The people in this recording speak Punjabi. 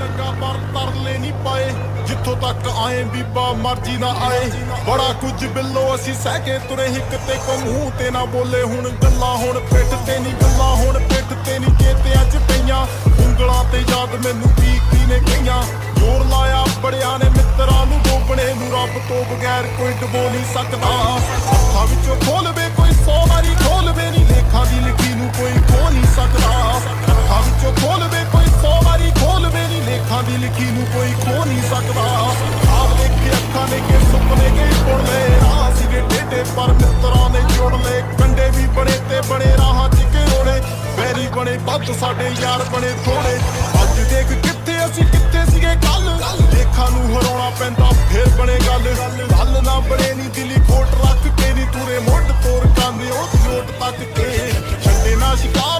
ਲੱਗਾ ਪਰ ਤਰਲੇ ਨਹੀਂ ਪਾਏ। ਜਿੱਥੋਂ ਤੱਕ ਆਏ ਬੀਬਾ ਮਰਜ਼ੀ ਨਾ ਆਏ। ਬੜਾ ਕੁਝ ਬਿੱਲੋ ਅਸੀਂ ਸਹਿ ਕੇ ਤੁਰੇ ਹਿੱਕ ਤੇ ਕੋ ਮੂੰਹ ਤੇ ਨਾ ਬੋਲੇ। ਹੁਣ ਗੱਲਾਂ ਹੁਣ ਪਿੱਠ ਤੇ ਨਹੀਂ, ਗੱਲਾਂ ਹੁਣ ਪਿੱਠ ਤੇ ਨਹੀਂ। ਚੇਤੇ ਅੱਜ ਪਈਆਂ, ਉਂਗਲਾਂ ਤੇ ਯਾਦ ਮੈਨੂੰ ਕੀ ਕੀ ਨੇ ਕਹੀਆਂ। ਜ਼ੋਰ ਲਾਇਆ ਬੜਿਆਂ ਨੇ ਮਿੱਤਰਾਂ ਨੂੰ ਡੋਬਣੇ ਨੂੰ। ਰੱਬ ਤੋਂ ਬਗੈਰ ਕੋਈ ਡਬੋ ਨਹੀਂ ਸਕਦਾ। ਲੇਖਾਂ ਨੂੰ ਕੋਈ ਖੋ ਨਹੀਂ ਸਕਦਾ। ਆਪ ਦੇਖ ਅੱਖਾਂ ਨੇ ਕੇ ਸੁਪਨੇ ਗਏ ਪੁਣ ਲਏ ਰਾਹ ਸੀਗੇ ਟੇਢੇ, ਪਰ ਮਿੱਤਰਾਂ ਨੇ ਜੋੜ ਲਏ। ਕੰਡੇ ਵੀ ਬਣੇ ਤੇ ਬਣੇ ਰਾਹਾਂ ਚ ਕਿਰੋੜੇ ਵੈਰੀ ਬਣੇ ਵੱਧ ਸਾਡੇ ਯਾਰ ਬਣੇ ਥੋੜੇ। ਅੱਜ ਦੇਖ ਕਿੱਥੇ ਅਸੀਂ, ਕਿੱਥੇ ਸੀਗੇ ਕੱਲ? ਦੇਖਾਂ ਨੂੰ ਹਰਾਉਣਾ ਪੈਂਦਾ, ਫੇਰ ਬਣੇ ਗੱਲ। ਗੱਲ ਨਾ ਬਣੇ ਨਹੀਂ ਦਿਲੀ ਖੋਟ ਰੱਖ ਕੇ ਨਹੀਂ ਤੁਰੇ ਮੁੱਢ ਤੋਰ ਕਾਂਦੇ, ਉਹ ਚੋਟ ਤੱਕ ਕੇ। ਛੱਡੇ ਨਾ ਸ਼ਿਕਾਰ।